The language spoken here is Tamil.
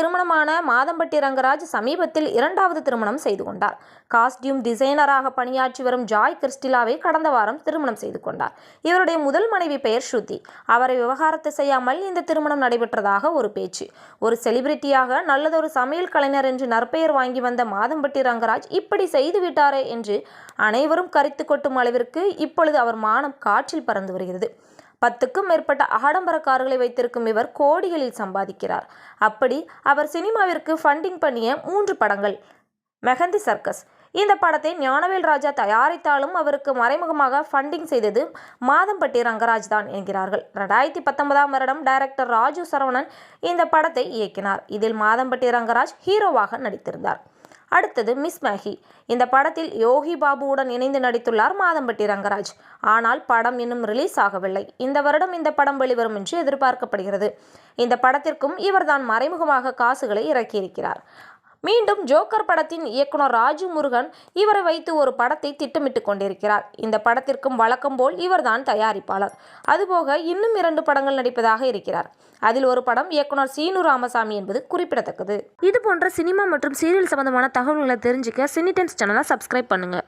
திருமணமான மாதம்பட்டி ரங்கராஜ் சமீபத்தில் இரண்டாவது திருமணம் செய்து கொண்டார். காஸ்டியூம் டிசைனராக பணியாற்றி வரும் ஜாய் கிறிஸ்டிலாவை கடந்த வாரம் திருமணம் செய்து கொண்டார். இவருடைய முதல் மனைவி பெயர் ஸ்ருதி. அவரை விவகாரத்து செய்யாமல் இந்த திருமணம் நடைபெற்றதாக ஒரு பேச்சு. ஒரு செலிபிரிட்டியாக நல்லதொரு சமையல் கலைஞர் என்று நற்பெயர் வாங்கி வந்த மாதம்பட்டி ரங்கராஜ் இப்படி செய்து விட்டாரே என்று அனைவரும் கரித்து கொட்டும் அளவிற்கு இப்பொழுது அவர் மானம் காற்றில் பறந்து வருகிறது. பத்துக்கும் மேற்பட்ட ஆடம்பர கார்களை வைத்திருக்கும் இவர் கோடிகளில் சம்பாதிக்கிறார். அப்படி அவர் சினிமாவிற்கு ஃபண்டிங் பண்ணிய மூன்று படங்கள். மெஹந்தி சர்க்கஸ். இந்த படத்தை ஞானவேல் ராஜா தயாரித்தாலும் அவருக்கு மறைமுகமாக ஃபண்டிங் செய்தது மாதம்பட்டி ரங்கராஜ் தான் என்கிறார்கள். ரெண்டாயிரத்தி பத்தொன்பதாம் வருடம் டைரக்டர் ராஜு சரவணன் இந்த படத்தை இயக்கினார். இதில் மாதம்பட்டி ரங்கராஜ் ஹீரோவாக நடித்திருந்தார். அடுத்தது மிஸ் மேகி. இந்த படத்தில் யோகி பாபுவுடன் இணைந்து நடித்துள்ளார் மாதம்பட்டி ரங்கராஜ். ஆனால் படம் இன்னும் ரிலீஸ் ஆகவில்லை. இந்த வருடம் இந்த படம் வெளிவரும் என்று எதிர்பார்க்கப்படுகிறது. இந்த படத்திற்கும் இவர்தான் மறைமுகமாக காசுகளை இறக்கியிருக்கிறார். மீண்டும் ஜோக்கர் படத்தின் இயக்குனர் ராஜு முருகன் இவரை வைத்து ஒரு படத்தை திட்டமிட்டு கொண்டிருக்கிறார். இந்த படத்திற்கும் வழக்கம் போல் இவர்தான் தயாரிப்பாளர். அதுபோக இன்னும் இரண்டு படங்கள் நடிப்பதாக இருக்கிறார். அதில் ஒரு படம் இயக்குனர் சீனு ராமசாமி என்பது குறிப்பிடத்தக்கது. இது போன்ற சினிமா மற்றும் சீரியல் சம்பந்தமான தகவல்களை தெரிஞ்சுக்க சினிடென்ஸ் சேனலை சப்ஸ்கிரைப் பண்ணுங்கள்